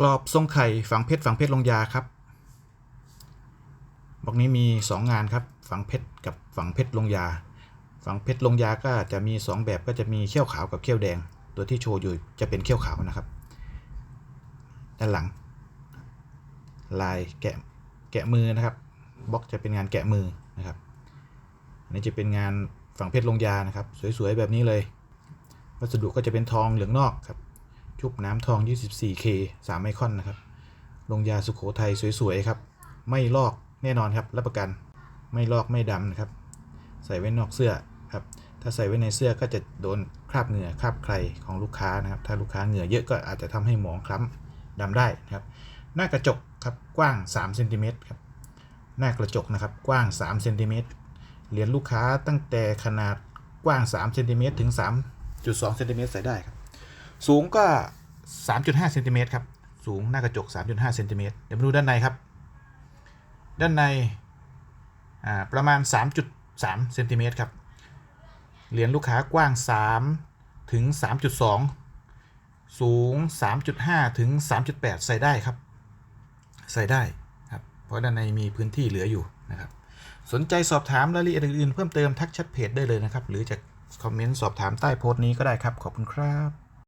กรอบทรงไข่ฝังเพชรฝังเพชรลงยาครับบล็อกนี้มี 2 งานครับฝังเพชรกับฝังเพชรลงยา ฝังเพชรลงยาก็จะมี 2 แบบก็จะมีเขี้ยวขาวกับเขี้ยวแดง ตัวที่โชว์อยู่จะเป็นเขี้ยวขาวนะครับ ด้านหลัง ลายแกะแกะมือนะครับบล็อกจะเป็นงานแกะมือนะครับอันนี้จะเป็นงานฝังเพชรลงยานะครับ สวยๆแบบนี้เลย วัสดุก็จะเป็นทองเหลืองนอกครับ ชุบน้ำทอง 24K 3ไมคอนนะครับ ลงยาสุขโขทัยสวยๆครับ ไม่ลอกแน่นอนครับ รับประกัน ไม่ลอกไม่ดำนะครับ ใส่ไว้นอกเสื้อครับ ถ้าใส่ไว้ในเสื้อก็จะโดนคราบเหงื่อคราบใครของลูกค้านะครับ ถ้าลูกค้าเหงื่อเยอะก็อาจจะทำให้หมองคล้ำดำได้นะครับ หน้ากระจกครับ กว้าง3เซนติเมตรครับ หน้ากระจกนะครับ กว้าง3เซนติเมตรเหรียญลูกค้าตั้งแต่ขนาดกว้าง3เซนติเมตรถึง 3.2เซนติเมตรใส่ได้ครับ สูงก็ 3.5เซนติเมตรครับ สูงหน้ากระจก 3.5เซนติเมตรเดี๋ยวมาดูด้านในครับ ด้านในประมาณ 3.3เซนติเมตรครับ เหรียญลูกค้ากว้าง 3 ถึง 3.2 สูง 3.5 ถึง 3.8 ใส่ได้ครับ ใส่ได้ครับ เพราะด้านในมีพื้นที่เหลืออยู่นะครับ สนใจสอบถามรายละเอียดอื่นๆเพิ่มเติมทักแชทเพจได้เลยนะครับ หรือจะคอมเมนต์สอบถามใต้โพสต์นี้ก็ได้ครับ ขอบคุณครับ